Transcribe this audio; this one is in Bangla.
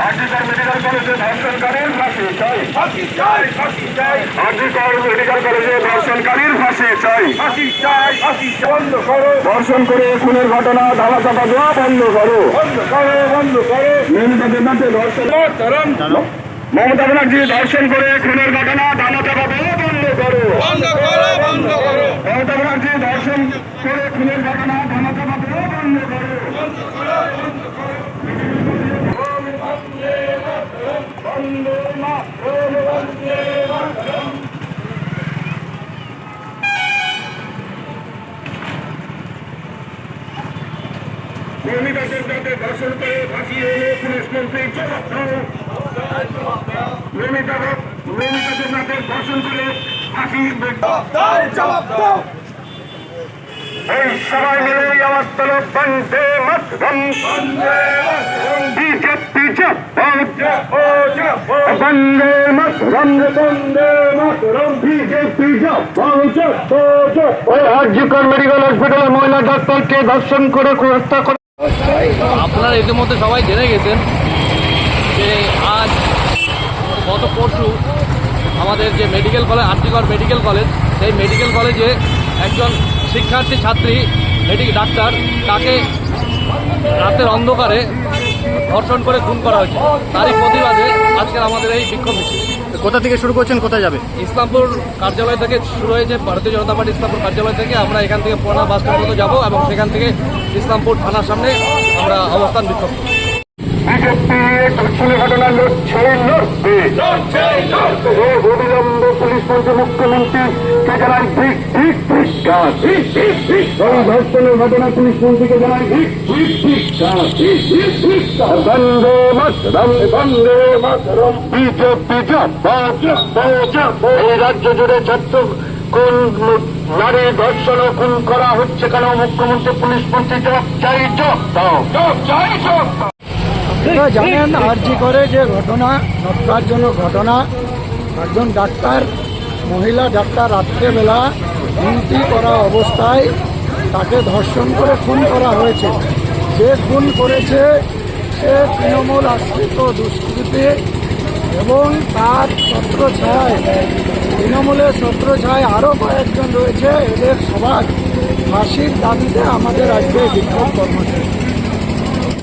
আরজিকর মেডিকেল কলেজে ধর্ষণকারীর ফাঁসি চাই করো ধর্ষণ করে খুনের ঘটনা ধারা চাপা দেওয়া বন্ধ করো বন্ধ করো বন্ধ করো ধর্ষণ মমতা ব্যানার্জি ধর্ষণ করে খুনের ঘটনা ধারা চাপা দেওয়া বন্ধ করো বন্ধ করো বন্ধ করো মমতা ব্যানার্জি ধর্ষণ করে খুনের ঘটনা ধারা চাপা দেওয়া বন্ধ করো মহিলাদের যাতে ধর্ষণ করে ফাঁসিয়ে এনে পুলিশ মন্ত্রী জবাব দাও মমিতা যাতে জবাব দাও এই সবাই মিলে আমার তলব Bande Mataram. BJP Bande Mataram. Bande Mataram. BJP medical হসপিটালে মহিলা ডাক্তারকে ধর্ষণ করে হত্যা করে আপনারা ইতিমধ্যে সবাই জেনে গেছেন যে আজ গত পরশু আমাদের যে medical college R G Kar medical college সেই মেডিকেল কলেজে একজন শিক্ষার্থী ছাত্রী মেডিকেল ডাক্তার তাকে রাতের অন্ধকারে ধর্ষণ করে খুন করা হয়েছে। তারই প্রতিবাদে আজকের আমাদের এই বিক্ষোভ মিছিল। কোথা থেকে শুরু করছেন কোথায় যাবে? ইসলামপুর কার্যালয় থেকে শুরু হয়েছে ভারতীয় জনতা পার্টি ইসলামপুর কার্যালয় থেকে। আমরা এখান থেকে পোনা বাস স্ট্যান্ড পর্যন্ত যাব এবং সেখান থেকে ইসলামপুর থানার সামনে আমরা অবস্থান বিক্ষোভ। বিজেপি ধর্ষণের ঘটনা লড়ছে লড়বে লড়ছে লড়ছে ও অবিলম্ব পুলিশ মন্ত্রী মুখ্যমন্ত্রীকে জানাই ঠিক ঠিক ঠিক কাজ ঠিক ঠিক ঠিক এই ধর্ষণের ঘটনা পুলিশ মন্ত্রীকে জানাই ঠিক ঠিক ঠিক কাজ বন্দে মাতরম রাজ্য জুড়ে ছাত্র কোন নারী ধর্ষণ খুন করা হচ্ছে কেন, মুখ্যমন্ত্রী, পুলিশ মন্ত্রী জবাব চাই জবাব দাও। চাই আপনারা জানেন, আরজি করে যে ঘটনা নটকারজনক ঘটনা, একজন ডাক্তার, মহিলা ডাক্তার রাত্রেবেলা ডিউটি করা অবস্থায় তাকে ধর্ষণ করে খুন করা হয়েছে। যে খুন করেছে, সে তৃণমূল আশ্রিত দুষ্কৃতি এবং তার ছত্র ছায়। তৃণমূলের ছত্র ছায় আরও কয়েকজন রয়েছে, এদের সবার ফাঁসির দাবিতে আমাদের আজকে বিক্ষোভ কর্মসূচি।